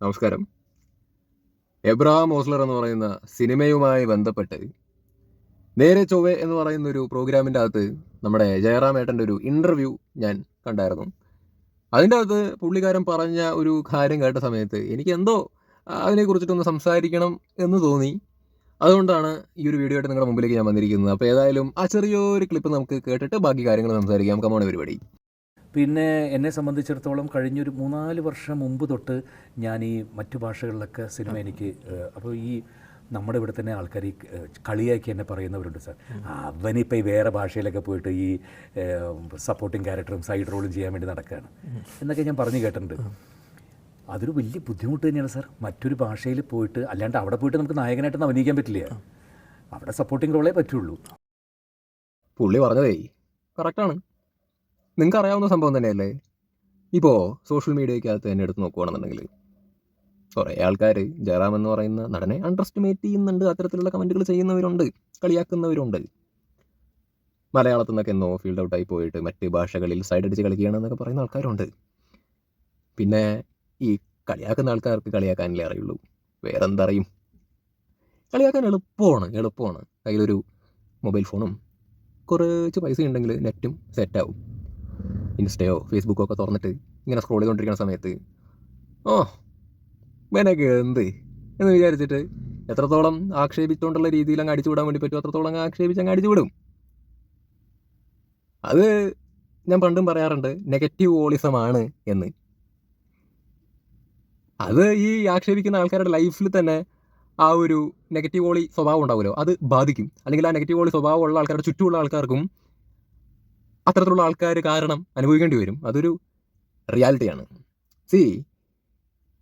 നമസ്കാരം. എബ്രഹാം ഓസ്ലർ എന്ന് പറയുന്ന സിനിമയുമായി ബന്ധപ്പെട്ട് നേരെ ചൊവ്വെ എന്ന് പറയുന്ന ഒരു പ്രോഗ്രാമിന്റെ അകത്ത് നമ്മുടെ ജയറാം ഏട്ടന്റെ ഒരു ഇന്റർവ്യൂ ഞാൻ കണ്ടായിരുന്നു. അതിന്റെ അകത്ത് പുള്ളിക്കാരൻ പറഞ്ഞ ഒരു കാര്യം കേട്ട സമയത്ത് എനിക്ക് എന്തോ അതിനെക്കുറിച്ചിട്ടൊന്ന് സംസാരിക്കണം എന്ന് തോന്നി. അതുകൊണ്ടാണ് ഈ ഒരു വീഡിയോ ആയിട്ട് നിങ്ങളുടെ മുമ്പിലേക്ക് ഞാൻ വന്നിരിക്കുന്നത്. അപ്പോൾ ഏതായാലും ആ ചെറിയൊരു ക്ലിപ്പ് നമുക്ക് കേട്ടിട്ട് ബാക്കി കാര്യങ്ങൾ സംസാരിക്കാം. കമോണ പരിപാടി പിന്നെ എന്നെ സംബന്ധിച്ചിടത്തോളം കഴിഞ്ഞൊരു മൂന്നാൽ വർഷം മുമ്പ് തൊട്ട് ഞാൻ ഈ മറ്റു ഭാഷകളിലൊക്കെ സിനിമ എനിക്ക് അപ്പോൾ ഈ നമ്മുടെ ഇവിടെ തന്നെ ആൾക്കാർ ഈ കളിയാക്കി എന്നെ പറയുന്നവരുണ്ട് സാർ. അവനിപ്പോൾ ഈ വേറെ ഭാഷയിലൊക്കെ പോയിട്ട് ഈ സപ്പോർട്ടിങ് ക്യാരക്ടറും സൈഡ് റോളും ചെയ്യാൻ വേണ്ടി നടക്കുകയാണ് എന്നൊക്കെ ഞാൻ പറഞ്ഞു കേട്ടിട്ടുണ്ട്. അതൊരു വലിയ ബുദ്ധിമുട്ട് തന്നെയാണ് സാർ. മറ്റൊരു ഭാഷയിൽ പോയിട്ട് അല്ലാണ്ട് അവിടെ പോയിട്ട് നമുക്ക് നായകനായിട്ടൊന്നും അഭിനയിക്കാൻ പറ്റില്ല. അവിടെ സപ്പോർട്ടിങ് റോളേ പറ്റുള്ളൂ. പുള്ളി പറഞ്ഞതേ കറക്റ്റാണ് നിങ്ങൾക്ക് അറിയാവുന്ന സംഭവം തന്നെയല്ലേ? ഇപ്പോൾ സോഷ്യൽ മീഡിയക്കകത്ത് തന്നെ എടുത്ത് നോക്കുകയാണെന്നുണ്ടെങ്കിൽ കുറേ ആൾക്കാർ ജയറാം എന്ന് പറയുന്ന നടനെ അണ്ടർ എസ്റ്റിമേറ്റ് ചെയ്യുന്നുണ്ട്. അത്തരത്തിലുള്ള കമന്റുകൾ ചെയ്യുന്നവരുണ്ട് കളിയാക്കുന്നവരുണ്ട്. മലയാളത്തിൽ നിന്നൊക്കെ എന്നോ ഫീൽഡ് ഔട്ടായി പോയിട്ട് മറ്റ് ഭാഷകളിൽ സൈഡ് അടിച്ച് കളിക്കുകയാണെന്നൊക്കെ പറയുന്ന ആൾക്കാരുണ്ട്. പിന്നെ ഈ കളിയാക്കുന്ന ആൾക്കാർക്ക് കളിയാക്കാനല്ലേ അറിയുള്ളൂ. വേറെന്താ അറിയും കളിയാക്കാൻ എളുപ്പമാണ് എളുപ്പമാണ്. കയ്യിലൊരു മൊബൈൽ ഫോണും കുറച്ച് പൈസ ഉണ്ടെങ്കിൽ നെറ്റും സെറ്റാവും ഇൻസ്റ്റയോ ഫേസ്ബുക്കോ ഒക്കെ തുറന്നിട്ട് ഇങ്ങനെ സ്ക്രോൾ ചെയ്തുകൊണ്ടിരിക്കുന്ന സമയത്ത് ഓ മേനൊക്കെ എന്ത്? എന്ന് വിചാരിച്ചിട്ട് എത്രത്തോളം ആക്ഷേപിച്ചുകൊണ്ടുള്ള രീതിയിൽ അങ്ങ് അടിച്ചു വിടാൻ വേണ്ടി പറ്റും അത്രത്തോളം അങ്ങ് ആക്ഷേപിച്ച് അങ്ങ് അടിച്ചു വിടും. അത് ഞാൻ പണ്ടും പറയാറുണ്ട് നെഗറ്റീവ് ഓളിസമാണ് എന്ന്. അത് ഈ ആക്ഷേപിക്കുന്ന ആൾക്കാരുടെ ലൈഫിൽ തന്നെ ആ ഒരു നെഗറ്റീവ് ഓളി സ്വഭാവം ഉണ്ടാവുമല്ലോ. അത് ബാധിക്കും. അല്ലെങ്കിൽ ആ നെഗറ്റീവ് ഓളി സ്വഭാവമുള്ള ആൾക്കാരുടെ ചുറ്റുമുള്ള ആൾക്കാർക്കും അത്തരത്തിലുള്ള ആൾക്കാർ കാരണം അനുഭവിക്കേണ്ടി വരും. അതൊരു റിയാലിറ്റിയാണ് സി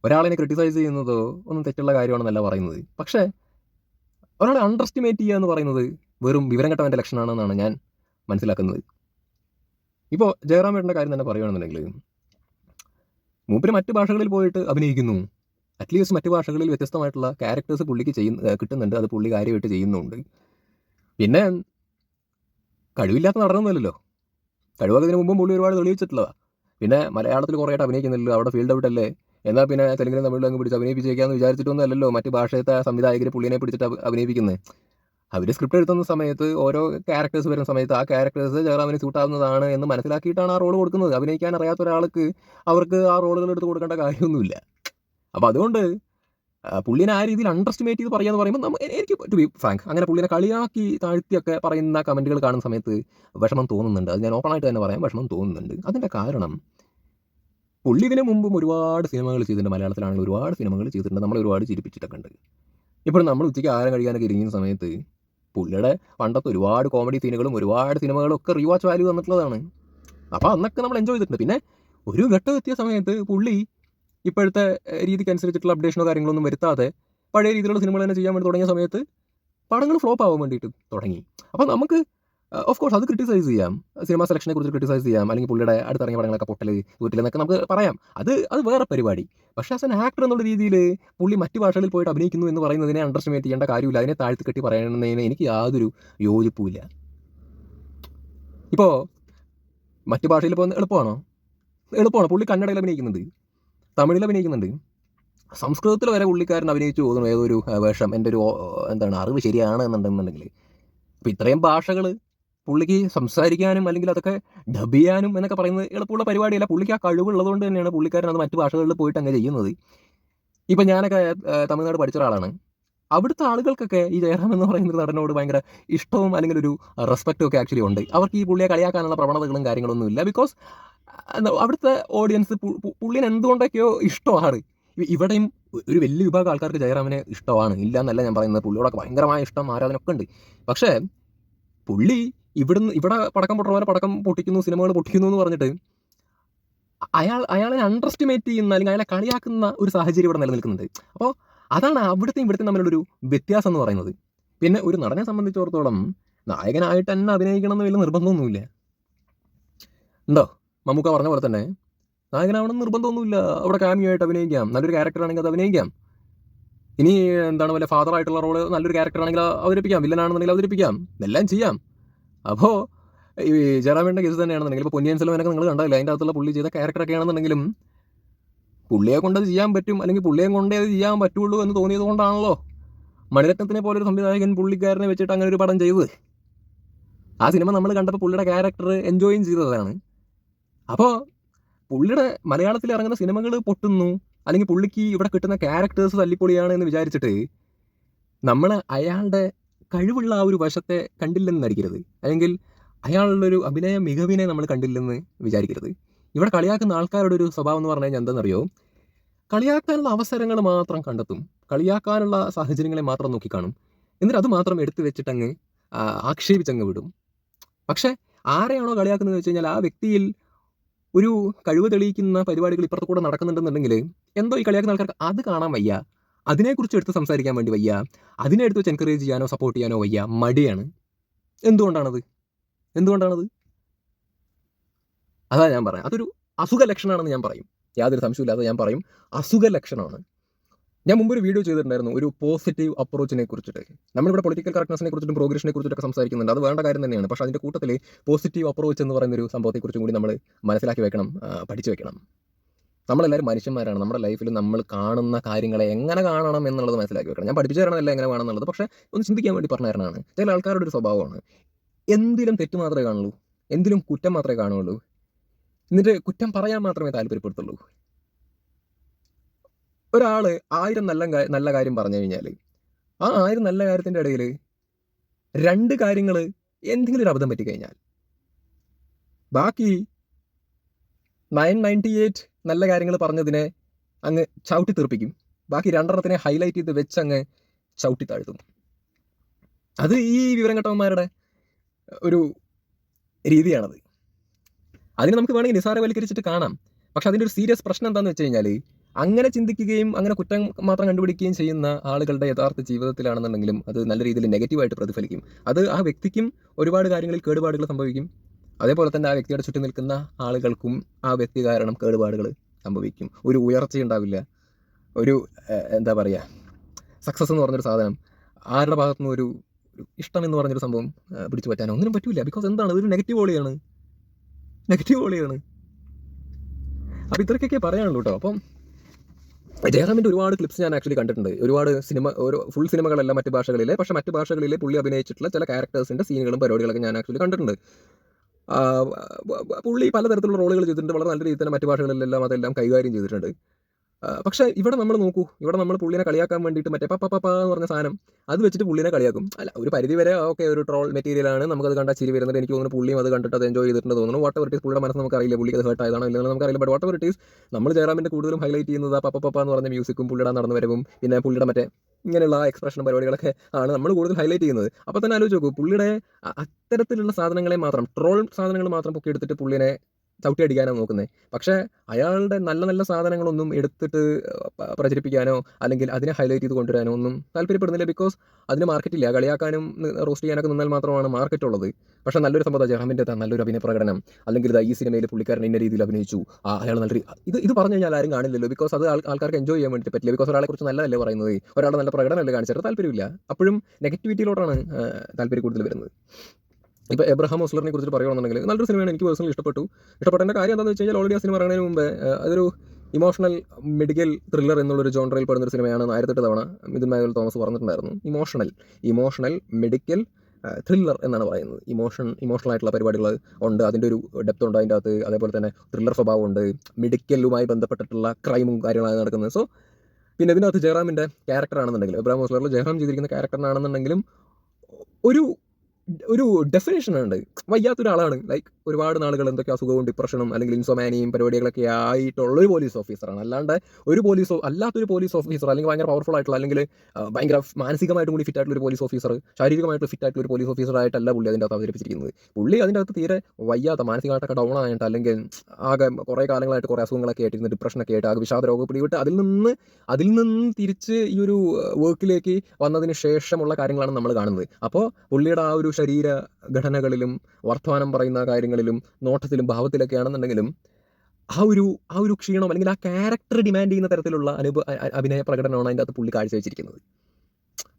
ഒരാളിനെ ക്രിട്ടിസൈസ് ചെയ്യുന്നതോ ഒന്നും തെറ്റുള്ള കാര്യമാണെന്നല്ല പറയുന്നത്. പക്ഷേ ഒരാളെ അണ്ടർ എസ്റ്റിമേറ്റ് ചെയ്യുക എന്ന് പറയുന്നത് വെറും വിവരം കെട്ടവന്റെ ലക്ഷണമാണെന്നാണ് ഞാൻ മനസ്സിലാക്കുന്നത്. ഇപ്പോൾ ജയറാമേട്ടന്റെ കാര്യം തന്നെ പറയുകയാണെന്നുണ്ടെങ്കിൽ മൂപ്പര് മറ്റ് ഭാഷകളിൽ പോയിട്ട് അഭിനയിക്കുന്നു. അറ്റ്ലീസ്റ്റ് മറ്റ് ഭാഷകളിൽ വ്യത്യസ്തമായിട്ടുള്ള ക്യാരക്ടേഴ്സ് പുള്ളിക്ക് ചെയ്യുന്ന കിട്ടുന്നുണ്ട്. അത് പുള്ളി കാര്യമായിട്ട് ചെയ്യുന്നുണ്ട്. പിന്നെ കഴിവില്ലാത്ത നടനൊന്നുമല്ലല്ലോ. കഴിവൊക്കെ മുമ്പും പുള്ളി ഒരുപാട് തെളിയിച്ചിട്ടുള്ളതാണ് പിന്നെ മലയാളത്തിൽ കുറേയായിട്ട് അഭിനയിക്കുന്നില്ലല്ലോ അവിടെ ഫീൽഡ് ഔട്ട് അല്ലേ? എന്നാൽ പിന്നെ തെലുങ്കിലും തമിഴിലും അങ്ങ് പിടിച്ച് അഭിനയിപ്പിച്ചേക്കാന്ന് വിചാരിച്ചിട്ടൊന്നും അല്ലല്ലോ. മറ്റ് ഭാഷയത്തെ സംവിധായകർ പുള്ളിനെ പിടിച്ചിട്ട് അഭിനയിപ്പിക്കുന്നത് അവർ സ്ക്രിപ്റ്റ് എഴുതുന്ന സമയത്ത് ഓരോ ക്യാരക്ടേഴ്സ് വരുന്ന സമയത്ത് ആ ക്യാരക്ടേഴ്സ് ജയറാമിന് സൂട്ടാവുന്നതാണ് എന്ന് മനസ്സിലാക്കിയിട്ടാണ് ആ റോൾ കൊടുക്കുന്നത്. അഭിനയിക്കാൻ അറിയാത്ത ഒരാൾക്ക് അവർക്ക് ആ റോളുകൾ എടുത്ത് കൊടുക്കേണ്ട കാര്യമൊന്നുമില്ല. അപ്പോൾ അതുകൊണ്ട് പുള്ളിനെ ആ രീതിയിൽ അണ്ടർ എസ്റ്റിമേറ്റ് ചെയ്ത് പറയാന്ന് പറയുമ്പോൾ എനിക്ക് ടു ബി ഫ്രാങ്ക് അങ്ങനെ പുള്ളിനെ കളിയാക്കി താഴ്ത്തിയൊക്കെ പറയുന്ന കമന്റുകൾ കാണുന്ന സമയത്ത് വിഷമം തോന്നുന്നുണ്ട്. അത് ഞാൻ ഓപ്പണായിട്ട് തന്നെ പറയാം വിഷമം തോന്നുന്നുണ്ട്. അതിന്റെ കാരണം പുള്ളി ഇതിനു മുമ്പും ഒരുപാട് സിനിമകൾ ചെയ്തിട്ടുണ്ട്. മലയാളത്തിലാണെങ്കിൽ ഒരുപാട് സിനിമകൾ ചെയ്തിട്ടുണ്ട്. നമ്മൾ ഒരുപാട് ചിരിപ്പിച്ചിട്ടൊക്കെ ഉണ്ട്. ഇപ്പോൾ നമ്മൾ ഉച്ചയ്ക്ക് ആരം കഴിക്കാനൊക്കെ ഇരിക്കുന്ന സമയത്ത് പുള്ളിയുടെ പണ്ടത്തെ ഒരുപാട് കോമഡി സീനുകളും ഒരുപാട് സിനിമകളും ഒക്കെ റീവാച്ച് വാല്യൂ തന്നിട്ടുള്ളതാണ് അപ്പോൾ അന്നൊക്കെ നമ്മൾ എൻജോയ് ചെയ്തിട്ടുണ്ട്. പിന്നെ ഒരു ഘട്ടം എത്തിയ സമയത്ത് പുള്ളി ഇപ്പോഴത്തെ ഏഹ്, രീതിക്ക് അനുസരിച്ചിട്ടുള്ള അപ്ഡേഷനോ കാര്യങ്ങളൊന്നും വരുത്താതെ പഴയ രീതിയിലുള്ള സിനിമകൾ തന്നെ ചെയ്യാൻ വേണ്ടി തുടങ്ങിയ സമയത്ത് പടങ്ങൾ ഫ്ലോപ്പ് ആവാൻ വേണ്ടിയിട്ട് തുടങ്ങി. അപ്പോൾ നമുക്ക് ഓഫ് കോഴ്സ് അത് ക്രിട്ടിസൈസ് ചെയ്യാം. സിനിമ സെലക്ഷനെ കുറിച്ച് ക്രിട്ടിസൈസ് ചെയ്യാം. അല്ലെങ്കിൽ പുള്ളിയുടെ അടുത്തിറങ്ങിയ പടങ്ങളൊക്കെ പൊട്ടൽ വീട്ടിൽ എന്നൊക്കെ നമുക്ക് പറയാം. അത് അത് വേറെ പരിപാടി. പക്ഷേ ആസ് എൻ ആക്ടർ എന്നുള്ള രീതിയിൽ പുള്ളി മറ്റു ഭാഷകളിൽ പോയിട്ട് അഭിനയിക്കുന്നു എന്ന് പറയുന്നതിനെ അണ്ടർസ്റ്റിമേറ്റ് ചെയ്യേണ്ട കാര്യമില്ല. അതിനെ താഴ്ത്തി കെട്ടി പറയുന്നതിന് എനിക്ക് യാതൊരു യോജിപ്പുമില്ല. ഇപ്പോൾ മറ്റു ഭാഷയിൽ പോകുന്നത് എളുപ്പമാണോ? എളുപ്പമാണോ. പുള്ളി കന്നഡയിൽ അഭിനയിക്കുന്നുണ്ട്. തമിഴിൽ അഭിനയിക്കുന്നുണ്ട്. സംസ്കൃതത്തിൽ വരെ പുള്ളിക്കാരൻ അഭിനയിച്ചു പോകുന്നു. ഏതൊരു വേഷം എന്റെ ഒരു എന്താണ് അറിവ് ശരിയാണ് എന്നുണ്ടെന്നുണ്ടെങ്കിൽ. അപ്പോൾ ഇത്രയും ഭാഷകൾ പുള്ളിക്ക് സംസാരിക്കാനും അല്ലെങ്കിൽ അതൊക്കെ ഡബ് ചെയ്യാനും എന്നൊക്കെ പറയുന്നത് എളുപ്പമുള്ള പരിപാടിയല്ല. പുള്ളിക്ക് ആ കഴിവുള്ളതുകൊണ്ട് തന്നെയാണ് പുള്ളിക്കാരൻ അത് മറ്റു ഭാഷകളിൽ പോയിട്ട് അങ്ങ് ചെയ്യുന്നത്. ഇപ്പം ഞാനൊക്കെ തമിഴ്നാട് പഠിച്ച ഒരാളാണ്. അവിടുത്തെ ആളുകൾക്കൊക്കെ ഈ ജയറാം എന്ന് പറയുന്ന നടനോട് ഭയങ്കര ഇഷ്ടവും അല്ലെങ്കിൽ ഒരു റെസ്പെക്റ്റും ഒക്കെ ആക്ച്വലി ഉണ്ട്. അവർക്ക് ഈ പുള്ളിയെ കളിയാക്കാനുള്ള പ്രവണതകളും കാര്യങ്ങളൊന്നും ഇല്ല. ബിക്കോസ് അവിടുത്തെ ഓഡിയൻസ് പുള്ളിനെ എന്തുകൊണ്ടൊക്കെയോ ഇഷ്ടമാണ്. ഇവിടെയും ഒരു വലിയ വിഭാഗം ആൾക്കാർക്ക് ജയറാമിനെ ഇഷ്ടമാണ്. ഇല്ല എന്നല്ല ഞാൻ പറയുന്നത്. പുള്ളിയോടൊക്കെ ഭയങ്കരമായ ഇഷ്ടം ആരാധനയൊക്കെ ഉണ്ട്. പക്ഷേ പുള്ളി ഇവിടുന്ന് ഇവിടെ പടക്കം പൊട്ടുന്ന പോലെ പടക്കം പൊട്ടിക്കുന്നു സിനിമകൾ പൊട്ടിക്കുന്നു എന്ന് പറഞ്ഞിട്ട് അയാൾ അയാളെ അണ്ടർ എസ്റ്റിമേറ്റ് ചെയ്യുന്ന അല്ലെങ്കിൽ അയാളെ കളിയാക്കുന്ന ഒരു സാഹചര്യം ഇവിടെ നിലനിൽക്കുന്നുണ്ട്. അപ്പോൾ അതാണ് അവിടുത്തെയും ഇവിടുത്തെ തമ്മിലുള്ളൊരു വ്യത്യാസം എന്ന് പറയുന്നത്. പിന്നെ ഒരു നടനെ സംബന്ധിച്ചിടത്തോളം നായകനായിട്ട് തന്നെ അഭിനയിക്കണം എന്ന് വലിയ നിർബന്ധമൊന്നുമില്ല. ഉണ്ടോ മമ്മൂക്ക പറഞ്ഞ പോലെ തന്നെ നായകനാവണം നിർബന്ധമൊന്നുമില്ല. അവിടെ കാമിയായിട്ട് അഭിനയിക്കാം. നല്ലൊരു ക്യാരക്ടറാണെങ്കിൽ അത് അഭിനയിക്കാം. ഇനി എന്താണ് വല്ല ഫാദർ ആയിട്ടുള്ള റോൾ നല്ലൊരു ക്യാരക്ടറാണെങ്കിൽ അവതരിപ്പിക്കാം. വില്ലനാണെന്നുണ്ടെങ്കിൽ അവതരിപ്പിക്കാം. എല്ലാം ചെയ്യാം. അപ്പോൾ ഈ ജയറാമിന്റെ കേസ് തന്നെയാണെന്നുണ്ടെങ്കിൽ ഇപ്പോൾ പൊന്നിയൻ സെൽവനൊക്കെ നിങ്ങൾ കണ്ടല്ലോ അതിന്റെ അകത്തുള്ള പുള്ളി ചെയ്ത ക്യാരക്ടറൊക്കെ ആണെന്നുണ്ടെങ്കിലും പുള്ളിയെ കൊണ്ട് അത് ചെയ്യാൻ പറ്റും. അല്ലെങ്കിൽ പുള്ളിയെ കൊണ്ടേ അത് ചെയ്യാൻ പറ്റുള്ളൂ എന്ന് തോന്നിയത് കൊണ്ടാണല്ലോ. മണിരത്നത്തിനെ പോലൊരു സംവിധായകൻ പുള്ളിക്കാരനെ വെച്ചിട്ട് അങ്ങനെ ഒരു പടം ചെയ്തത്. ആ സിനിമ നമ്മൾ കണ്ടപ്പോൾ പുള്ളിയുടെ ക്യാരക്ടർ എൻജോയും ചെയ്തതാണ്. അപ്പോൾ പുള്ളിയുടെ മലയാളത്തിൽ ഇറങ്ങുന്ന സിനിമകൾ പൊട്ടുന്നു അല്ലെങ്കിൽ പുള്ളിക്ക് ഇവിടെ കിട്ടുന്ന ക്യാരക്ടേഴ്സ് തല്ലിപ്പൊളിയാണ് എന്ന് വിചാരിച്ചിട്ട് നമ്മൾ അയാളുടെ കഴിവുള്ള ആ ഒരു വശത്തെ കണ്ടില്ലെന്ന് നടിക്കരുത് അല്ലെങ്കിൽ അയാളുടെ ഒരു അഭിനയ മികവിനെ നമ്മൾ കണ്ടില്ലെന്ന് വിചാരിക്കരുത്. ഇവിടെ കളിയാക്കുന്ന ആൾക്കാരുടെ ഒരു സ്വഭാവം എന്ന് പറഞ്ഞു കഴിഞ്ഞാൽ എന്താണെന്നറിയോ കളിയാക്കാനുള്ള അവസരങ്ങൾ മാത്രം കണ്ടെത്തും. കളിയാക്കാനുള്ള സാഹചര്യങ്ങളെ മാത്രം നോക്കിക്കാണും എന്നിട്ട് അത് മാത്രം എടുത്തു വെച്ചിട്ടങ്ങ് ആക്ഷേപിച്ചങ്ങ് വിടും. പക്ഷേ ആരെയാണോ കളിയാക്കുന്നത് വെച്ച് കഴിഞ്ഞാൽ ആ വ്യക്തിയിൽ ഒരു കഴിവ് തെളിയിക്കുന്ന പരിപാടികൾ ഇപ്പുറത്ത് കൂടെ നടക്കുന്നുണ്ടെന്നുണ്ടെങ്കിൽ എന്തോ ഈ കളിയാക്കുന്ന ആൾക്കാർക്ക് അത് കാണാൻ വയ്യ. അതിനെക്കുറിച്ച് എടുത്ത് സംസാരിക്കാൻ വേണ്ടി വയ്യ. അതിനെ എടുത്ത് വെച്ച് എൻകറേജ് ചെയ്യാനോ സപ്പോർട്ട് ചെയ്യാനോ വയ്യ. മടിയാണ്. എന്തുകൊണ്ടാണത്? എന്തുകൊണ്ടാണത്? അതാണ് ഞാൻ പറയാം. അതൊരു അസുഖ ലക്ഷണമാണെന്ന് ഞാൻ പറയും. യാതൊരു സംശയമില്ലാതെ ഞാൻ പറയും. അസുഖ ലക്ഷണമാണ് ഞാൻ മുമ്പ് ഒരു വീഡിയോ ചെയ്തിട്ടുണ്ടായിരുന്നു ഒരു പോസിറ്റീവ് അപ്രോച്ചിനെ കുറിച്ചിട്ട്. നമ്മളിവിടെ പൊളിറ്റിക്കൽ കറക്റ്റ്നസിനെ കുറിച്ചിട്ടും പ്രോഗ്രഷനെ കുറിച്ചിട്ടൊക്കെ സംസാരിക്കുന്നുണ്ട്. അത് വേണ്ട കാര്യം തന്നെയാണ്. പക്ഷേ അതിന്റെ കൂട്ടത്തിൽ പോസിറ്റീവ് അപ്രോച്ച് എന്ന് പറയുന്ന ഒരു സംഭവത്തെക്കുറിച്ചും കൂടി നമ്മൾ മനസ്സിലാക്കി വെക്കണം പഠിച്ചു വെക്കണം. നമ്മളെല്ലാവരും മനുഷ്യന്മാരാണ്. നമ്മുടെ ലൈഫിൽ നമ്മൾ കാണുന്ന കാര്യങ്ങളെ എങ്ങനെ കാണണം എന്നുള്ളത് മനസ്സിലാക്കി വെക്കണം. ഞാൻ പഠിപ്പിച്ചു തരണമല്ല എങ്ങനെ വേണം എന്നുള്ളത്. പക്ഷേ ഒന്ന് ചിന്തിക്കാൻ വേണ്ടി പറഞ്ഞു തരണമാണ് ചില ആൾക്കാരുടെ ഒരു സ്വഭാവമാണ്. എന്തിലും തെറ്റ് മാത്രമേ കാണുള്ളൂ. എന്തിലും കുറ്റം മാത്രമേ കാണുള്ളൂ. എന്നിട്ട് കുറ്റം പറയാൻ മാത്രമേ താല്പര്യപ്പെടുത്തുള്ളൂ. ഒരാൾ ആയിരം നല്ല നല്ല കാര്യം പറഞ്ഞു കഴിഞ്ഞാൽ ആ ആയിരം നല്ല കാര്യത്തിന്റെ ഇടയിൽ രണ്ട് കാര്യങ്ങൾ എന്തെങ്കിലും ഒരു അബദ്ധം പറ്റിക്കഴിഞ്ഞാൽ. ബാക്കി നയൻ നയന്റി എയ്റ്റ് നല്ല കാര്യങ്ങൾ പറഞ്ഞതിനെ അങ്ങ് ചവിട്ടി തീർപ്പിക്കും ബാക്കി രണ്ടെണ്ണത്തിനെ ഹൈലൈറ്റ് ചെയ്ത് വെച്ച് അങ്ങ് ചവിട്ടി താഴ്ത്തും. അത് ഈ വിവരം കെട്ടവന്മാരുടെ ഒരു രീതിയാണത്. അതിനെ നമുക്ക് വേണമെങ്കിൽ നിസാരവൽക്കരിച്ചിട്ട് കാണാം. പക്ഷെ അതിന്റെ ഒരു സീരിയസ് പ്രശ്നം എന്താണെന്ന് വെച്ച് കഴിഞ്ഞാൽ അങ്ങനെ ചിന്തിക്കുകയും അങ്ങനെ കുറ്റം മാത്രം കണ്ടുപിടിക്കുകയും ചെയ്യുന്ന ആളുകളുടെ യഥാർത്ഥ ജീവിതത്തിലാണെന്നുണ്ടെങ്കിലും അത് നല്ല രീതിയിൽ നെഗറ്റീവായിട്ട് പ്രതിഫലിക്കും. അത് ആ വ്യക്തിക്കും ഒരുപാട് കാര്യങ്ങളിൽ കേടുപാടുകൾ സംഭവിക്കും. അതേപോലെ തന്നെ ആ വ്യക്തിയുടെ ചുറ്റും നിൽക്കുന്ന ആളുകൾക്കും ആ വ്യക്തി കാരണം കേടുപാടുകൾ സംഭവിക്കും. ഒരു ഉയർച്ച ഉണ്ടാവില്ല. ഒരു എന്താ പറയുക സക്സസ് എന്ന് പറഞ്ഞൊരു സാധനം ആരുടെ ഭാഗത്തുനിന്ന് ഒരു ഇഷ്ടം എന്ന് പറഞ്ഞൊരു സംഭവം പിടിച്ചു പറ്റാനോ ഒന്നിനും പറ്റില്ല ബിക്കോസ് എന്താണ്? ഒരു നെഗറ്റീവ് ഓളിയാണ് നെഗറ്റീവ് ഓളിയാണ് അപ്പോൾ ഇത്രയ്ക്കൊക്കെ പറയാനുള്ളൂ കേട്ടോ അപ്പം ജയറാമിന്റെ ഒരുപാട് ക്ലിപ്സ് ഞാൻ ആക്ച്വലി കണ്ടിട്ടുണ്ട്. ഒരുപാട് സിനിമ ഒരു ഫുൾ സിനിമകളല്ല മറ്റ് ഭാഷകളിലെ പക്ഷേ മറ്റ് ഭാഷകളിലെ പുള്ളി അഭിനയിച്ചിട്ടുള്ള ചില ക്യാരക്ടേഴ്സിന്റെ സീനുകളും പരിപാടികളൊക്കെ ഞാൻ ആക്ച്വലി കണ്ടിട്ടുണ്ട്. പുള്ളി പലതരത്തിലുള്ള റോളുകൾ ചെയ്തിട്ടുണ്ട്. വളരെ നല്ല രീതിയിൽ തന്നെ മറ്റ് ഭാഷകളിലെല്ലാം അതെല്ലാം കൈകാര്യം ചെയ്തിട്ടുണ്ട്. പക്ഷേ ഇവിടെ നമ്മൾ നോക്കൂ ഇവിടെ നമ്മൾ പുള്ളിനെ കളിയാക്കാൻ വേണ്ടിയിട്ട് മറ്റേ പപ്പ പപ്പ എന്ന് പറഞ്ഞ സാധനം അത് വെച്ചിട്ട് പുള്ളിനെ കളിയാക്കും. അല്ല ഒരു പരിധി വരെ ഓക്കെ ഒരു ട്രോൾ മെറ്റീരിയലാണ് നമുക്കത് കണ്ടാൽ ചിരി വരുന്നത് എനിക്ക് തോന്നുന്നു പുള്ളിയും അത് കണ്ടിട്ട് അത് എൻജോയ് ചെയ്തിട്ടുണ്ട് തോന്നുന്നു. വാട്ട് എവർ ഇറ്റ് പുള്ളിയുടെ മനസ്സ് നമുക്കറിയില്ല. പുള്ളി അത് ഹേർട്ട് ആയതാണോ ഇല്ലെന്ന് നമുക്കറിയില്ല. ബട്ട് വാട്ട് എവർ ഇറ്റ് നമ്മൾ ജയറാമിന്റെ കൂടുതലും ഹൈലൈറ്റ് ചെയ്യുന്നത് ആ പപ്പ എന്ന് പറഞ്ഞ മ്യൂസിക്കും പുള്ളിയുടെ നടന്നു വരവും പിന്നെ പുള്ളിയുടെ മറ്റേ ഇങ്ങനെയുള്ള ആ എക്സ്പ്രഷനും പരിപാടികളൊക്കെ ആണ് നമ്മൾ കൂടുതൽ ഹൈലൈറ്റ് ചെയ്യുന്നത്. അപ്പോൾ തന്നെ ആലോചിച്ച് നോക്കൂ പുള്ളിയുടെ അത്തരത്തിലുള്ള സാധനങ്ങളെ മാത്രം ട്രോൾ സാധനങ്ങൾ മാത്രം പൊക്കി എടുത്തിട്ട് പുള്ളിനെ ചവിട്ടി അടിക്കാനാണ് നോക്കുന്നത് പക്ഷേ അയാളുടെ നല്ല നല്ല സാധനങ്ങളൊന്നും എടുത്തിട്ട് പ്രചരിപ്പിക്കാനോ അല്ലെങ്കിൽ അതിനെ ഹൈലൈറ്റ് ചെയ്ത് കൊണ്ടുവരാനോ ഒന്നും താല്പര്യപ്പെടുന്നില്ല. ബിക്കോസ് അതിന് മാർക്കറ്റില്ല. കളിയാക്കാനും റോസ്റ്റ് ചെയ്യാനൊക്കെ നിന്നാൽ മാത്രമാണ് മാർക്കറ്റ് ഉള്ളത് പക്ഷേ നല്ലൊരു സംഭവം ജഹാമിന്റെ നല്ലൊരു അഭിനയ പ്രകടനം. അല്ലെങ്കിൽ ഇതാ ഈ സിനിമയിൽ പുള്ളിക്കാരൻ ഇന്ന രീതിയിൽ അഭിനയിച്ചു. ആ അയാൾ നല്ല ഇത് ഇത് പറഞ്ഞു കഴിഞ്ഞാൽ ആരും കാണില്ലല്ലോ. ബിക്കോസ് അത് ആൾ- ആൾക്കാർക്ക് എൻജോയ് ചെയ്യാൻ വേണ്ടി പറ്റില്ല. ബിക്കോസ് ഒരാളെ കുറിച്ച് നല്ലതല്ലേ പറയുന്നത്. ഒരാളുടെ നല്ല പ്രകടനമല്ലേ കാണിച്ചിട്ട് താല്പര്യമില്ല. അപ്പോഴും നെഗറ്റിവിറ്റിയിലോട്ടാണ് താല്പര്യം കൂടുതൽ വരുന്നത്. ഇപ്പോൾ എബ്രഹാം ഹോസ്ലറിനെ കുറിച്ച് പറയുകയാണെന്നുണ്ടെങ്കിൽ നല്ലൊരു സിനിമയാണ് എനിക്ക് പേഴ്സണലി ഇഷ്ടപ്പെട്ടു. ഇഷ്ടപ്പെട്ടതിന്റെ കാര്യം എന്താണെന്ന് വെച്ച് കഴിഞ്ഞാൽ ഓൾറെഡി ആ സിനിമ ഇറങ്ങുന്നതിന് മുമ്പേ അതൊരു ഇമോഷണൽ മെഡിക്കൽ ത്രില്ലർ എന്നുള്ളൊരു ജോണറിൽ പെടുന്ന ഒരു സിനിമയാണ് ആയിരത്തെട്ട് തവണ മിഥുൻ മാഗൽ തോമസ് പറഞ്ഞിട്ടുണ്ടായിരുന്നു. ഇമോഷണൽ ഇമോഷണൽ മെഡിക്കൽ ത്രില്ലർ എന്നാണ് പറയുന്നത്. ഇമോഷൻ ഇമോഷണൽ ആയിട്ടുള്ള പരിപാടികൾ ഉണ്ട്. അതിന്റെ ഒരു ഡെപ്ത് ഉണ്ട് അതിന്റെ അകത്ത്. അതേപോലെ തന്നെ ത്രില്ലർ സ്വഭാവമുണ്ട് മെഡിക്കലുമായി ബന്ധപ്പെട്ടിട്ടുള്ള ക്രൈമും കാര്യങ്ങളാണ് നടക്കുന്നത്. സോ പിന്നെ ഇതിനകത്ത് ജയറാമിന്റെ ക്യാരക്ടർ ആണെന്നുണ്ടെങ്കിൽ എബ്രാഹിം ഹോസ്ലറിൽ ജയറാം ചെയ്തിരിക്കുന്ന ക്യാരക്ടറിനാണെന്നുണ്ടെങ്കിലും ഒരു ഒരു ഡെഫിനേഷൻ ഉണ്ട്. വയ്യാത്തൊരാളാണ്. ലൈക്ക് ഒരുപാട് നാളുകൾ എന്തൊക്കെ അസുഖവും ഡിപ്രഷനും അല്ലെങ്കിൽ ഇൻസൊമാനിയും പരിപാടികളൊക്കെ ആയിട്ടുള്ള ഒരു പോലീസ് ഓഫീസറാണ് അല്ലാണ്ട് ഒരു പോലീസ് അല്ലാത്തൊരു പോലീസ് ഓഫീസർ അല്ലെങ്കിൽ ഭയങ്കര പവർഫുൾ ആയിട്ടുള്ള അല്ലെങ്കിൽ ഭയങ്കര മാനസികമായിട്ടും കൂടി ഫിറ്റ് ആയിട്ടുള്ള ഒരു പോലീസ് ഓഫീസർ ശാരീരികമായിട്ട് ഫിറ്റ് ആയിട്ടുള്ള ഒരു പോലീസ് ഓഫീസർ ആയിട്ടല്ല പുള്ളി അതിന്റെ അകത്ത് അവതരിപ്പിച്ചിരിക്കുന്നത്. പുള്ളി അതിന്റെ അകത്ത് തീരെ വയ്യാത്ത മാനസികമായിട്ടൊക്കെ ഡൗൺ ആയിട്ട് അല്ലെങ്കിൽ ആകെ കുറേ കാലങ്ങളായിട്ട് കുറേ അസുഖങ്ങളൊക്കെ ആയിട്ട് ഡിപ്രഷനൊക്കെ ആയിട്ട് ആകെ വിഷാദ രോഗം പിടിവിട്ട് അതിൽ നിന്ന് അതിൽ നിന്ന് തിരിച്ച് ഈ ഒരു വർക്കിലേക്ക് വന്നതിന് ശേഷമുള്ള കാര്യങ്ങളാണ് നമ്മൾ കാണുന്നത്. അപ്പോൾ പുള്ളിയുടെ ആ ഒരു ശരീര ഘടനകളിലും വർത്തമാനം പറയുന്ന കാര്യങ്ങളിലും നോട്ടത്തിലും ഭാവത്തിലൊക്കെ ആണെന്നുണ്ടെങ്കിലും ആ ഒരു ആ ഒരു ക്ഷീണം അല്ലെങ്കിൽ ആ ക്യാരക്ടർ ഡിമാൻഡ് ചെയ്യുന്ന തരത്തിലുള്ള അനുഭവ അഭിനയ പ്രകടനമാണ് അതിന്റെ അകത്ത് പുള്ളി കാഴ്ചവെച്ചിരിക്കുന്നത്.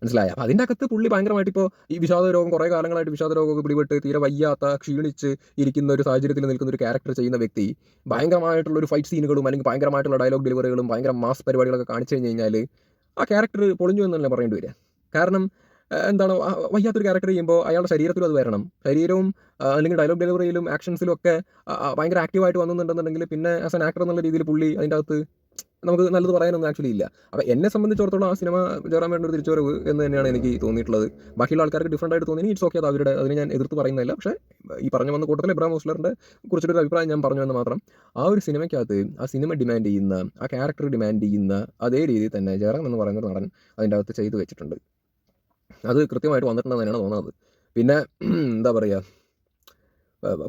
മനസ്സിലായ? അപ്പം അതിന്റെ അകത്ത് പുള്ളി ഭയങ്കരമായിട്ട് ഇപ്പോൾ ഈ വിഷാദ രോഗം കുറേ കാലങ്ങളായിട്ട് വിഷാദ രോഗമൊക്കെ പിടിപെട്ട് തീരെ വയ്യാത്ത ക്ഷീണിച്ച് ഇരിക്കുന്ന ഒരു സാഹചര്യത്തിൽ നിൽക്കുന്ന ഒരു ക്യാരക്ടർ ചെയ്യുന്ന വ്യക്തി ഭയങ്കരമായിട്ടുള്ള ഒരു ഫൈറ്റ് സീനുകളും അല്ലെങ്കിൽ ഭയങ്കരമായിട്ടുള്ള ഡയലോഗ് ഡെലിവറികളും ഭയങ്കര മാസ് പരിപാടികളൊക്കെ കാണിച്ചു കഴിഞ്ഞ് കഴിഞ്ഞാൽ ആ ക്യാരക്ടർ പൊളിഞ്ഞു എന്നല്ലേ പറയേണ്ടി വരിക? കാരണം എന്താണ് വയ്യാത്തൊരു ക്യാരക്ടർ ചെയ്യുമ്പോൾ അയാളുടെ ശരീരത്തിലും അത് വരണം. ശരീരവും അല്ലെങ്കിൽ ഡയലോഗ് ഡെലിവറിയിലും ആക്ഷൻസിലും ഒക്കെ ഭയങ്കര ആക്റ്റീവായിട്ട് വന്നിട്ടുണ്ടെന്നുണ്ടെങ്കിൽ പിന്നെ ആസ് ആൻ ആക്ടർ എന്നുള്ള രീതിയിൽ പുള്ളി അതിന്റെ അകത്ത് നമുക്ക് നല്ലത് പറയാനൊന്നും ആക്ച്വലി ഇല്ല. അപ്പോൾ എന്നെ സംബന്ധിച്ചിടത്തോളം ആ സിനിമ ജയറാം വേണ്ട ഒരു തിരിച്ചുവരവ് എന്ന് തന്നെയാണ് എനിക്ക് തോന്നിയിട്ടുള്ളത്. ബാക്കിയുള്ള ആൾക്കാർക്ക് ഡിഫറന്റ് ആയിട്ട് തോന്നി ഇറ്റ്സ് ഓക്കെ അത് അവരുടെ അതിന് ഞാൻ എതിർത്ത് പറയുന്നില്ല പക്ഷേ ഈ പറഞ്ഞു വന്ന കൂട്ടത്തിൽ ഇബ്രാം ഹോസ്ലറിന്റെ കുറിച്ചൊരു അഭിപ്രായം ഞാൻ പറഞ്ഞു എന്ന് മാത്രം. ആ ഒരു സിനിമയ്ക്കകത്ത് ആ സിനിമ ഡിമാൻഡ് ചെയ്യുന്ന ആ ക്യാരക്ടർ ഡിമാൻഡ് ചെയ്യുന്ന അതേ രീതിയിൽ തന്നെ ജയറാം എന്ന് പറയുന്ന നടൻ അതിന്റെ അകത്ത് ചെയ്തു വെച്ചിട്ടുണ്ട്. അത് കൃത്യമായിട്ട് വന്നിട്ടുണ്ടെന്ന് തന്നെയാണ് തോന്നുന്നത്. പിന്നെ എന്താ പറയുക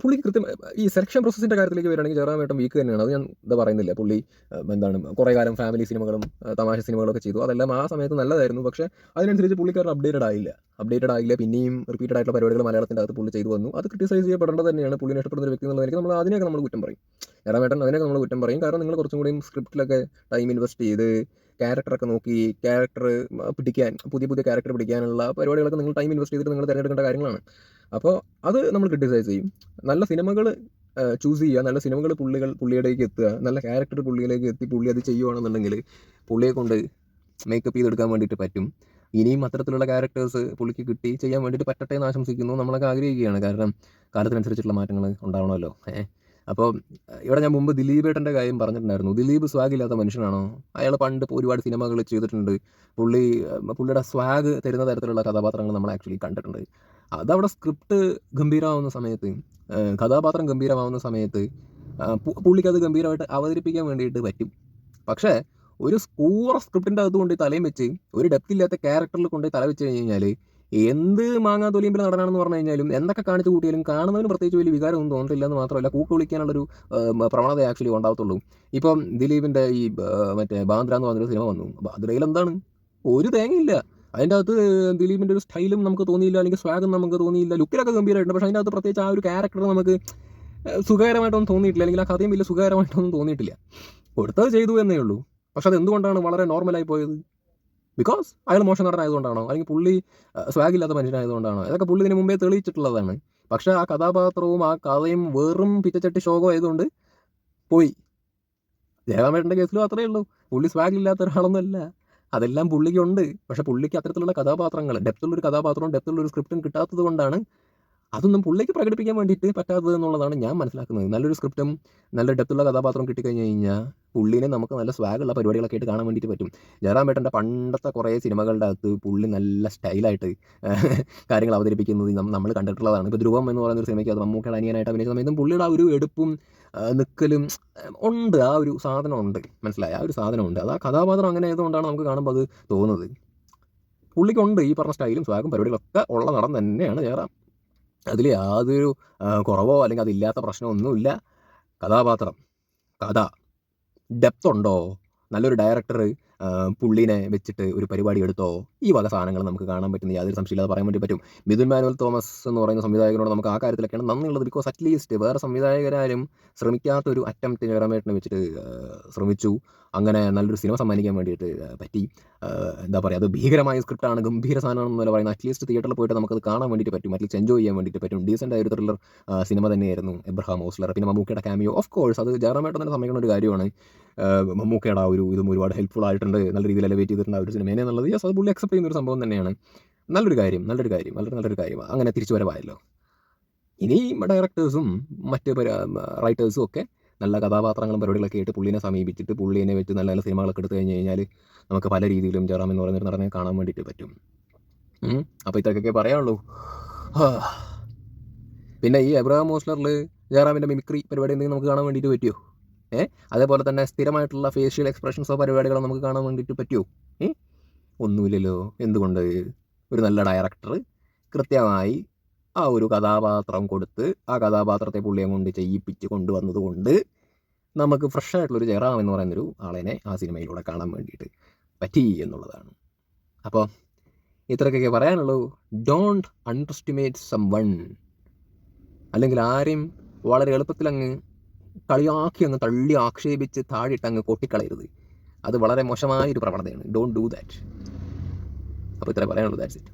പുള്ളി കൃത്യം ഈ സെലക്ഷൻ പ്രോസസ്സിന്റെ കാര്യത്തിലേക്ക് വരികയാണെങ്കിൽ ജയറാമേട്ടൻ വീക്ക് തന്നെയാണ്. അത് ഞാൻ എന്താ പറയുന്നില്ല. പുള്ളി എന്താണ് കുറേ കാലം ഫാമിലി സിനിമകളും തമാശ സിനിമകളൊക്കെ ചെയ്തു. അതെല്ലാം ആ സമയത്ത് നല്ലതായിരുന്നു. പക്ഷേ അതിനനുസരിച്ച് പുള്ളിക്കാരൻ അപ്ഡേറ്റഡ് ആയില്ല. അപ്ഡേറ്റഡ് ആയില്ല. പിന്നെയും റിപ്പീറ്റഡ് ആയിട്ടുള്ള പരിപാടികൾ മലയാളത്തിന്റെ അകത്ത് പുള്ളി ചെയ്തു വന്നു. അത് ക്രിറ്റിസൈസ് ചെയ്യപ്പെടേണ്ടത് തന്നെയാണ്. പുള്ളിനെ ഇഷ്ടപ്പെടുന്ന ഒരു വ്യക്തി എന്നുള്ളതിലേക്ക് നമ്മൾ അതിനെയൊക്കെ നമ്മൾ കുറ്റം പറയും. ജയറാമേട്ടൻ അതിനൊക്കെ നമ്മൾ കുറ്റം പറയും. കാരണം നിങ്ങൾ കുറച്ചും കൂടിയും സ്ക്രിപ്റ്റിലൊക്കെ ടൈം ഇൻവെസ്റ്റ് ചെയ്ത് ക്യാരക്ടറൊക്കെ നോക്കി ക്യാരക്ടർ പിടിക്കാൻ പുതിയ പുതിയ ക്യാരക്ടർ പിടിക്കാനുള്ള പരിപാടികളൊക്കെ നിങ്ങൾ ടൈം ഇൻവെസ്റ്റ് ചെയ്തിട്ട് നിങ്ങൾ തിരഞ്ഞെടുക്കേണ്ട കാര്യങ്ങളാണ്. അപ്പോൾ അത് നമ്മൾ ക്രിട്ടിസൈസ് ചെയ്യും. നല്ല സിനിമകൾ ചൂസ് ചെയ്യുക നല്ല സിനിമകൾ പുള്ളികൾ പുള്ളിയിലേക്ക് എത്തുക നല്ല ക്യാരക്ടർ പുള്ളിയിലേക്ക് എത്തി പുള്ളി അത് ചെയ്യുവാണെന്നുണ്ടെങ്കിൽ പുള്ളിയെ കൊണ്ട് മേക്കപ്പ് ചെയ്തെടുക്കാൻ വേണ്ടിയിട്ട് പറ്റും. ഇനിയും അത്തരത്തിലുള്ള ക്യാരക്ടേഴ്സ് പുള്ളിക്ക് കിട്ടി ചെയ്യാൻ വേണ്ടിയിട്ട് പറ്റട്ടെ എന്ന് ആശംസിക്കുന്നു നമ്മളൊക്കെ ആഗ്രഹിക്കുകയാണ്. കാരണം കാലത്തിനനുസരിച്ചുള്ള മാറ്റങ്ങൾ ഉണ്ടാവണമല്ലോ. ഏഹ്? അപ്പോൾ ഇവിടെ ഞാൻ മുമ്പ് ദിലീപേട്ടന്റെ കാര്യം പറഞ്ഞിട്ടുണ്ടായിരുന്നു. ദിലീപ് സ്വാഗ് ഇല്ലാത്ത മനുഷ്യനാണോ? അയാൾ പണ്ട് ഒരുപാട് സിനിമകൾ ചെയ്തിട്ടുണ്ട്. പുള്ളി പുള്ളിയുടെ സ്വാഗ് തരുന്ന തരത്തിലുള്ള കഥാപാത്രങ്ങൾ നമ്മൾ ആക്ച്വലി കണ്ടിട്ടുണ്ട്. അതവിടെ സ്ക്രിപ്റ്റ് ഗംഭീരമാവുന്ന സമയത്ത് കഥാപാത്രം ഗംഭീരമാവുന്ന സമയത്ത് പുള്ളിക്ക് അത് ഗംഭീരമായിട്ട് അവതരിപ്പിക്കാൻ വേണ്ടിയിട്ട് പറ്റും. പക്ഷേ ഒരു സ്കൂർ സ്ക്രിപ്റ്റിന്റെ അകത്ത് കൊണ്ട് തലയും വെച്ച് ഒരു ഡെപ്ത് ഇല്ലാത്ത ക്യാരക്ടറിൽ കൊണ്ട് തല വെച്ച് കഴിഞ്ഞ് കഴിഞ്ഞാൽ എന്ത് മാങ്ങാ തൊലിയമ്പിൽ നടനാണെന്ന് പറഞ്ഞു കഴിഞ്ഞാലും എന്തൊക്കെ കാണിച്ചു കൂട്ടിയാലും കാണുന്നതിന് പ്രത്യേകിച്ച് വലിയ വികാരമൊന്നും തോന്നിട്ടില്ല എന്ന് മാത്രമല്ല കൂക്ക് വിളിക്കാനുള്ളൊരു പ്രവണത ആക്ച്വലി ഉണ്ടാവത്തുള്ളൂ. ഇപ്പം ദിലീപിന്റെ ഈ മറ്റേ ബാന്ദ്ര എന്ന് പറഞ്ഞൊരു സിനിമ വന്നു. ബാന്ദ്രയിൽ എന്താണ്? ഒരു തേങ്ങയില്ല. അതിന്റെ അകത്ത് ദിലീപിന്റെ ഒരു സ്റ്റൈലും നമുക്ക് തോന്നിയില്ല അല്ലെങ്കിൽ സ്വാഗം നമുക്ക് തോന്നിയില്ല. ലുക്കിലൊക്കെ ഗംഭീരമായിട്ടുണ്ട് പക്ഷേ അതിന്റെ അകത്ത് പ്രത്യേകിച്ച് ആ ഒരു ക്യാരക്ടർ നമുക്ക് സുഖകരമായിട്ടൊന്നും തോന്നിയിട്ടില്ല. അല്ലെങ്കിൽ ആ കഥയും വലിയ സുഖകരമായിട്ടൊന്നും തോന്നിയിട്ടില്ല. കൊടുത്തത് ചെയ്തു എന്നേ ഉള്ളൂ. പക്ഷെ അത് എന്തുകൊണ്ടാണ് വളരെ നോർമലായി പോയത്? ബിക്കോസ് അയാൾ മോശം നടനായതുകൊണ്ടാണോ? അല്ലെങ്കിൽ പുള്ളി സ്വാഗില്ലാത്ത മനുഷ്യനായതുകൊണ്ടാണോ? ഇതൊക്കെ പുള്ളി ഇതിന് മുമ്പേ തെളിയിച്ചിട്ടുള്ളതാണ്. പക്ഷെ ആ കഥാപാത്രവും ആ കഥയും വെറും പിച്ചച്ചട്ടി ശോകം ആയതുകൊണ്ട് പോയി. ജയരാമേട്ടന്റെ കേസിലും അത്രയേ ഉള്ളൂ. പുള്ളി സ്വാഗില്ലാത്ത ഒരാളൊന്നുമല്ല. അതെല്ലാം പുള്ളിക്കുണ്ട്. പക്ഷെ പുള്ളിക്ക് അത്തരത്തിലുള്ള കഥാപാത്രങ്ങൾ ഡെപ്തുള്ളൊരു കഥാപാത്രവും ഡെപ്തുള്ളൊരു സ്ക്രിപ്റ്റും കിട്ടാത്തത് കൊണ്ടാണ് അതൊന്നും പുള്ളിക്ക് പ്രകടിപ്പിക്കാൻ വേണ്ടിയിട്ട് പറ്റാത്തത് എന്നുള്ളതാണ് ഞാൻ മനസ്സിലാക്കുന്നത്. നല്ലൊരു സ്ക്രിപ്റ്റും നല്ല ഡെപ്തുള്ള കഥാപാത്രം കിട്ടിക്കഴിഞ്ഞ് കഴിഞ്ഞാൽ പുള്ളിനെ നമുക്ക് നല്ല സ്വാഗുള്ള പരിപാടികളൊക്കെ ആയിട്ട് കാണാൻ വേണ്ടിയിട്ട് പറ്റും. ജയറാം ബേട്ടന്റെ പണ്ടത്തെ കുറേ സിനിമകളുടെ അകത്ത് പുള്ളി നല്ല സ്റ്റൈലായിട്ട് കാര്യങ്ങൾ അവതരിപ്പിക്കുന്നത് നമ്മൾ കണ്ടിട്ടുള്ളതാണ്. ഇപ്പോൾ ധ്രുവം എന്ന് പറയുന്ന ഒരു സിനിമയ്ക്ക് അത് മമ്മൂക്കയുടെ അനിയനായിട്ട് അഭിനയിച്ച സമയത്തും പുള്ളിയുടെ ആ ഒരു എടുപ്പും നിൽക്കലും ഉണ്ട്. ആ ഒരു സാധനമുണ്ട്. മനസ്സിലായി? ആ ഒരു സാധനമുണ്ട്. അത് ആ കഥാപാത്രം അങ്ങനെ ആയതുകൊണ്ടാണ് നമുക്ക് കാണുമ്പോൾ അത് തോന്നുന്നത്. പുള്ളിക്കുണ്ട് ഈ പറഞ്ഞ സ്റ്റൈലും സ്വാഗും പരിപാടികളൊക്കെ ഉള്ള നടൻ തന്നെയാണ് ജയറാം. അതിൽ യാതൊരു കുറവോ അല്ലെങ്കിൽ അതില്ലാത്ത പ്രശ്നമോ ഒന്നുമില്ല. കഥാപാത്രം. കഥ. ഡെപ്ത് ഉണ്ടോ? നല്ലൊരു ഡയറക്ടർ പുള്ളിനെ വെച്ചിട്ട് ഒരു പരിപാടി എടുത്തോ? ഈ വക സാധനങ്ങൾ നമുക്ക് കാണാൻ പറ്റുന്ന യാതൊരു സംശയമില്ലാതെ പറയാൻ വേണ്ടി പറ്റും. മിഥുൻ മാനുവൽ തോമസ് എന്ന് പറയുന്ന സംവിധായകനോട് നമുക്ക് ആ കാര്യത്തിലൊക്കെയാണ് നന്ദിയുള്ളത്. ബിക്കോസ് അറ്റ്ലീസ്റ്റ് വേറെ സംവിധായകരാരും ശ്രമിക്കാത്തൊരു അറ്റംപ്റ്റ് ജയറാമേട്ടനെ വെച്ചിട്ട് ശ്രമിച്ചു. അങ്ങനെ നല്ലൊരു സിനിമ സമ്മാനിക്കാൻ വേണ്ടിയിട്ട് പറ്റി. എന്താ പറയുക അത് ഭീകരമായ സ്ക്രിപ്റ്റാണ് ഗംഭീര സാധനമാണെന്നല്ല പറയുന്നത്. അറ്റ്ലീസ്റ്റ് തിയേറ്ററിൽ പോയിട്ട് നമുക്കത് കാണാൻ വേണ്ടിയിട്ട് പറ്റും. അറ്റ്ലീസ്റ്റ് എൻജോയ് ചെയ്യാൻ വേണ്ടിയിട്ട് പറ്റും. ഡീസന്റ് ആയ ഒരു ത്രില്ലർ സിനിമ തന്നെയായിരുന്നു എബ്രഹാം ഓസ്ലർ. പിന്നെ മമ്മൂക്കയുടെ ക്യാമിയോ ഓഫ് കോഴ്സ് അത് ജയറാമേട്ടൻ തന്നെ സമ്മതിക്കുന്ന ഒരു കാര്യമാണ്. മമ്മൂക്കയുടെ ആ ഒരു ഇതും ഒരുപാട് ഹെൽപ്ഫുൾ ആയിട്ടുണ്ട്. നല്ല രീതിയിൽ എലവേറ്റ് ചെയ്തിട്ടുണ്ട് ആ ഒരു സിനിമേനെ എന്നുള്ളത്. യെസ് അത് പുള്ളി അക്സെപ്റ്റ് ചെയ്യുന്ന ഒരു സംഭവം തന്നെയാണ്. നല്ലൊരു കാര്യം നല്ലൊരു കാര്യം വളരെ നല്ലൊരു കാര്യം. അങ്ങനെ തിരിച്ചു വരവായല്ലോ. ഇനി ഡയറക്ടേഴ്സും മറ്റ് റൈറ്റേഴ്സും ഒക്കെ നല്ല കഥാപാത്രങ്ങളും പരിപാടികളൊക്കെ ആയിട്ട് പുള്ളിനെ സമീപിച്ചിട്ട് പുള്ളിനെ വെച്ച് നല്ല നല്ല സിനിമകളൊക്കെ എടുത്തു കഴിഞ്ഞ് കഴിഞ്ഞാൽ നമുക്ക് പല രീതിയിലും ജയറാം എന്ന് പറയുന്നൊരു നടനെ കാണാൻ വേണ്ടിയിട്ട് പറ്റും. അപ്പോൾ ഇത്രയൊക്കെ പറയാനുള്ളൂ. പിന്നെ ഈ എബ്രഹാം മോസ്ലറിൽ ജയറാമിന്റെ മിമിക്രി പരിപാടി എന്തെങ്കിലും നമുക്ക് കാണാൻ വേണ്ടിയിട്ട് പറ്റുമോ ഏ? അതേപോലെ തന്നെ സ്ഥിരമായിട്ടുള്ള ഫേഷ്യൽ എക്സ്പ്രഷൻസോ പരിപാടികളോ നമുക്ക് കാണാൻ വേണ്ടിയിട്ട് പറ്റുമോ ഏ? ഒന്നുമില്ലല്ലോ. എന്തുകൊണ്ട്? ഒരു നല്ല ഡയറക്ടർ കൃത്യമായി ആ ഒരു കഥാപാത്രം കൊടുത്ത് ആ കഥാപാത്രത്തെ പുള്ളിയെ കൊണ്ട് ചെയ്യിപ്പിച്ച് കൊണ്ടുവന്നത് കൊണ്ട് നമുക്ക് ഫ്രഷ് ആയിട്ടുള്ളൊരു ജയറാം എന്ന് പറയുന്നൊരു ആളിനെ ആ സിനിമയിലൂടെ കാണാൻ വേണ്ടിയിട്ട് പറ്റി എന്നുള്ളതാണ്. അപ്പോൾ ഇത്രയൊക്കെ പറയാനുള്ളൂ. Don't underestimate someone അല്ലെങ്കിൽ ആരെയും വളരെ എളുപ്പത്തിൽ അങ്ങ് കളിയാക്കി അങ്ങ് തള്ളി ആക്ഷേപിച്ച് താഴിട്ട് അങ്ങ് കൊട്ടിക്കളയരുത്. അത് വളരെ മോശമായ ഒരു പ്രവണതയാണ്. ഡോണ്ട് ഡു ദാറ്റ് അപ്പോൾ ഇത്രേ പറയാനുള്ളൂ. That's it